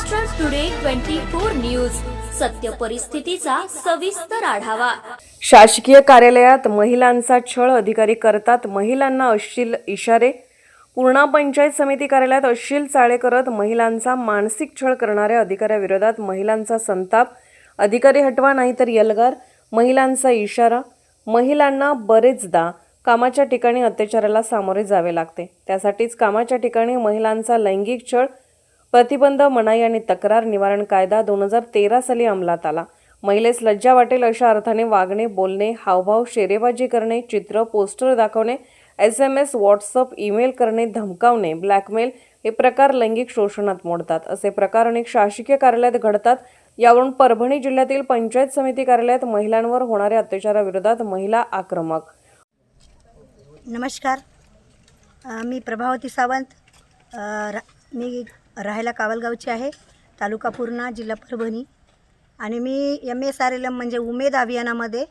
Maharashtra today twenty four news सत्य परिस्थितीचा सविस्तर आढावा. शासकीय कार्यालयात महिलांचा छळ अधिकारी करतात महिलांना अश्लील इशारे. पूर्णा पंचायत समिती कार्यालयात अश्लील चाळे करत महिलांचा मानसिक छळ करणाऱ्या अधिकाऱ्याविरोधात महिलांचा संताप. अधिकारी हटवा नाहीतर यलगार. महिलांचा इशारा. महिलांना बरेचदा कामाच्या ठिकाणी अत्याचाराला सामोरे जावे लागते. त्यासाठीच कामाच्या ठिकाणी महिलांचा लैंगिक छळ प्रतिबंध मनाई आणि तक्रार निवारण कायदा दोन हजार तेरा साली अंमलात आला. महिलेस लज्जा वाटेल अशा अर्थाने वागणे बोलणे हावभाव शेरेबाजी करणे चित्र पोस्टर दाखवणे S M S WhatsApp email करणे धमकावणे ब्लॅकमेल हे प्रकार लैंगिक शोषणात मोडतात. असे प्रकार अनेक शासकीय कार्यालयात घडतात. यावरून परभणी जिल्ह्यातील पंचायत समिती कार्यालयात महिलांवर होणाऱ्या अत्याचाराविरोधात महिला आक्रमक. नमस्कार. मी प्रभावती सावंत. मी राहायला कावलगावची आहे. तालुका पूर्णा जिल्हा परभणी. आणि मी M S R L M म्हणजे उमेद अभियानामध्ये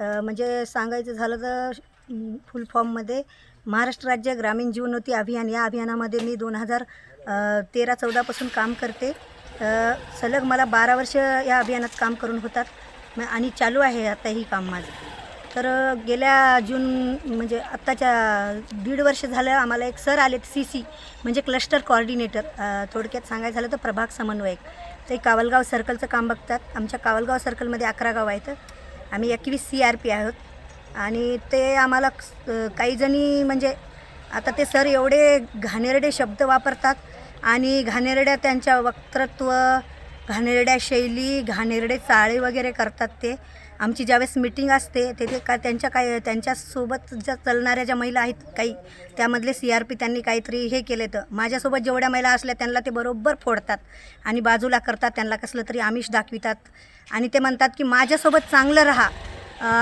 म्हणजे सांगायचं झालं तर फुल फॉर्ममध्ये महाराष्ट्र राज्य ग्रामीण जीवनोती अभियान या अभियानामध्ये मी दोन हजार तेरा चौदापासून काम करते. सलग मला बारा वर्ष या अभियानात काम करून होतात. आणि चालू आहे आताही काम माझं. तर गेल्या जून म्हणजे आत्ताच्या दीड वर्ष झालं आम्हाला एक सर आलेत सी सी म्हणजे क्लस्टर कॉर्डिनेटर. थोडक्यात सांगायचं झालं तर प्रभाग समन्वयक. ते कावलगाव सर्कलचं काम बघतात. आमच्या कावलगाव सर्कलमध्ये अकरा गाव आहेत. आम्ही एकवीस सी आर पी आहोत. आणि ते आम्हाला काही जणी म्हणजे आता ते सर एवढे घाणेरडे शब्द वापरतात आणि घाणेरड्या त्यांच्या वक्तृत्व घाणेरड्या शैली घाणेरडे चाळे वगैरे करतात ते. आमची ज्यावेळेस मीटिंग असते तेथे का त्यांच्या काय त्यांच्यासोबत ज्या चालणाऱ्या ज्या महिला आहेत काही त्यामधले सी आर पी त्यांनी काहीतरी हे केले तर माझ्यासोबत जेवढ्या महिला असल्या त्यांना ते बरोबर फोडतात आणि बाजूला करतात त्यांना कसलं तरी आमिष दाखवितात. आणि ते म्हणतात की माझ्यासोबत चांगलं राहा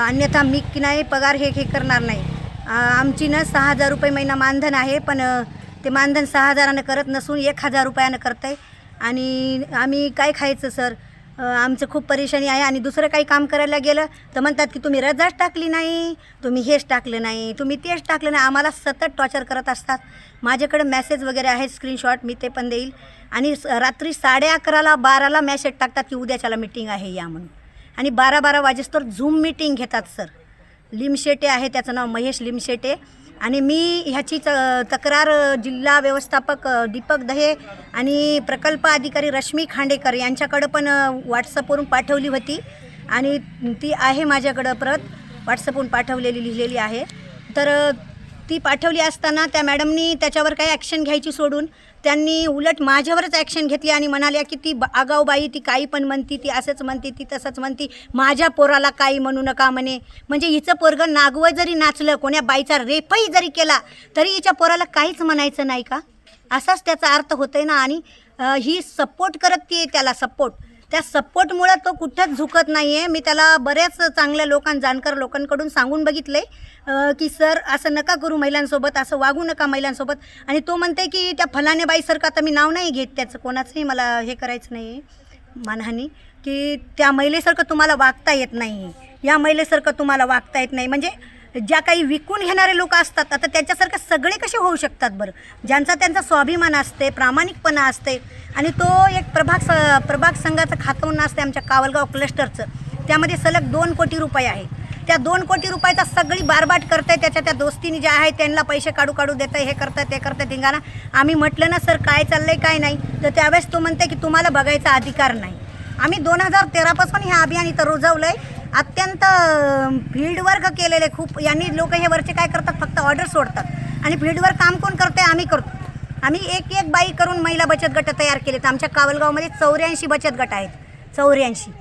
अन्यथा मी की नाही पगार हे हे करणार नाही. आमची ना सहा हजार रुपये महिना मानधन आहे पण ते मानधन सहा हजारानं करत नसून एक हजार रुपयानं करत आहे आणि आम्ही काय खायचं सर? आमचं खूप परेशानी आहे आणि दुसरं काही काम करायला गेलं तर म्हणतात की तुम्ही रजाच टाकली नाही तुम्ही हेच टाकलं नाही तुम्ही तेच टाकलं नाही. आम्हाला सतत टॉर्चर करत असतात. माझ्याकडे मॅसेज वगैरे आहे स्क्रीनशॉट मी ते पण देईल. आणि स- रात्री साडे अकराला बाराला मॅसेज टाकतात की उद्याच्याला मिटिंग आहे या म्हणून. आणि बारा बारा वाजेस्तोवर झूम मिटिंग घेतात सर लिमशेटे आहे त्याचं नाव महेश लिमशेटे. आणि मी ह्याची च तक्रार जिल्हा व्यवस्थापक दीपक दहे आणि प्रकल्प अधिकारी रश्मी खांडेकर यांच्याकडं पण व्हॉट्सअपवरून पाठवली होती. आणि ती आहे माझ्याकडं परत. व्हॉट्सअपवरून पाठवलेली लिहिलेली आहे. तर ती पाठवली असताना त्या मॅडमनी त्याच्यावर काही ॲक्शन घ्यायची सोडून त्यांनी उलट माझ्यावरच ॲक्शन घेतली आणि म्हणाल्या की ती आगाऊ बाई ती काही पण म्हणती ती असंच म्हणते ती तसंच म्हणती माझ्या पोराला काही म्हणू नका म्हणे. म्हणजे हिचं पोरगं नागवं जरी नाचलं कोण्या बाईचा रेपही जरी केला तरी हिच्या पोराला काहीच म्हणायचं नाही का? असाच त्याचा अर्थ होतोय ना आणि ही सपोर्ट करत ती त्याला सपोर्ट त्या सपोर्टमुळं तो कुठंच झुकत नाही आहे मी त्याला बऱ्याच चांगल्या लोकां जाणकार लोकांकडून सांगून बघितलं आहे की सर असं नका करू महिलांसोबत असं वागू नका महिलांसोबत. आणि तो म्हणते की त्या फलाने बाईसारखं आता मी नाव नाही घेत त्याचं. कोणाचंही मला हे करायचं नाही आहे मानहानी की त्या महिलेसारखं तुम्हाला वागता येत नाही. या महिलेसारखं तुम्हाला वागता येत नाही. म्हणजे ज्या काही विकून घेणारे लोक असतात आता त्याच्यासारखं सगळे कसे होऊ शकतात बरं? ज्यांचा त्यांचा स्वाभिमान असते प्रामाणिकपणा असते आणि तो एक प्रभाग स प्रभाग संघाचं खातं असते आमच्या कावलगाव क्लस्टरचं त्यामध्ये सलग दोन कोटी रुपये आहे. त्या दोन कोटी रुपयाचा सगळी बारबाट करताय त्याच्या त्या दोस्तीने ज्या आहे त्यांना पैसे काढू काढू देतं हे करतं ते करतं धिंगाणा. आम्ही म्हटलं ना सर काय चाललंय काय नाही? तर त्यावेळेस तो म्हणते की तुम्हाला बघायचा अधिकार नाही. आम्ही दोन हजार तेरापासून हे अभियान इथं रुजवलं आहे अत्यंत फील्ड वर्क केलेले खूप यांनी लोक हे वरचे काय करतात? फक्त ऑर्डर सोडतात. आणि फील्डवर काम कोण करते आम्ही करतो. आम्ही एक एक बाई करून महिला बचत गट तयार केलेत. आमच्या कावलगावमध्ये चौऱ्याऐंशी बचत गट आहेत. चौऱ्याऐंशी.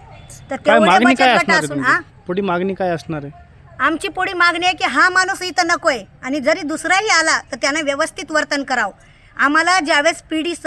तर तेवढे मागणी काय बचत गट असणार आहे असून हा पुढे मागणी काय असणार आहे? आमची पुढे मागणी आहे की हा माणूस इथं नको आहे आणि जरी दुसराही आला तर त्यानं व्यवस्थित वर्तन करावं. आम्हाला ज्यावेळेस पी डी स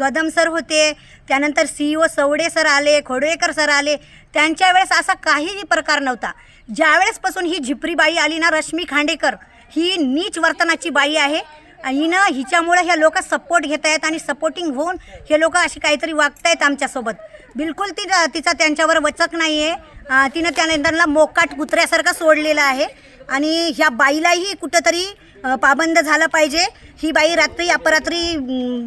कदम सर होते त्यानंतर सी ओ सवडे सर आले खोडवेकर सर आले. त्यांच्या वेळेस असा काहीही प्रकार नव्हता. ज्यावेळेसपासून ही झिपरी बाई आली ना रश्मी खांडेकर ही नीच वर्तनाची बाई आहे. आणि हिनं हिच्यामुळे ह्या लोक सपोर्ट घेत आहेत आणि सपोर्टिंग होऊन हे लोक अशी काहीतरी वागतायत आमच्यासोबत. बिलकुल ती तिचा त्यांच्यावर वचक नाही आहे तिनं त्याने त्यांना मोकाट कुत्र्यासारखं सोडलेलं आहे. आणि ह्या बाईलाही कुठंतरी पाबंद झालं पाहिजे. ही बाई रात्री अपरात्री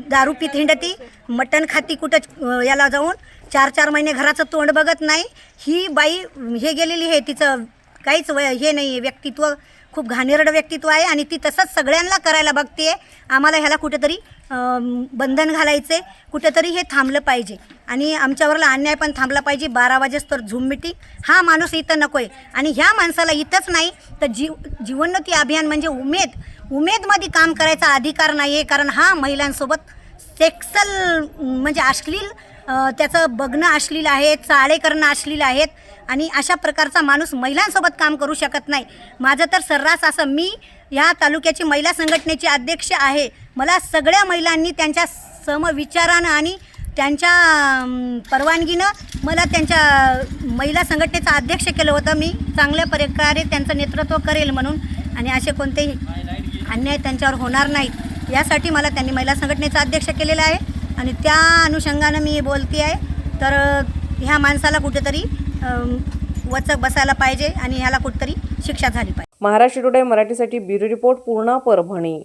दारू पित हिंडती. मटण खाती कुठं याला जाऊन. चार चार महिने घराचं तोंड बघत नाही. ही बाई हे गेलेली आहे तिचं काहीच वय हे नाही आहे व्यक्तित्व. खूप घाणेरडं व्यक्तित्व आहे आणि ती तसंच सगळ्यांना करायला बघते आम्हाला ह्याला कुठेतरी बंधन घालायचे कुठेतरी हे थांबलं पाहिजे. आणि आमच्यावरला अन्याय पण थांबला पाहिजे. बारा वाजेस तर झूम मिटिंग. हा माणूस इथं नको आहे आणि ह्या माणसाला इथंच नाही तर जीव जीवनोन्नती अभियान म्हणजे उमेद. उमेदमध्ये काम करायचा अधिकार नाही आहे कारण हा महिलांसोबत सेक्सल म्हणजे अश्लील त्याचं बघणं अश्लील आहे चाळे करणं अश्लील आहेत आणि अशा प्रकारचा माणूस महिलांसोबत काम करू शकत नाही. माझं तर सर्रास असं मी या तालुक्याची महिला संघटनेची अध्यक्ष आहे. मला सगळ्या महिलांनी त्यांच्या समविचारानं आणि त्यांच्या परवानगीनं मला त्यांच्या महिला संघटनेचं अध्यक्ष केलं होतं. मी चांगल्या प्रकारे त्यांचं नेतृत्व करेल म्हणून आणि असे कोणतेही अन्याय त्यांच्यावर होणार नाहीत. यासाठी मला त्यांनी महिला संघटनेचा अध्यक्ष केलेला आहे. आणि त्या अनुषंगानं मी बोलते आहे. तर ह्या माणसाला कुठेतरी वचक बसायला पाहिजे आणि ह्याला कुठेतरी शिक्षा झाली पाहिजे. महाराष्ट्र टुडे मराठीसाठी ब्युरो रिपोर्ट पूर्णा परभणी.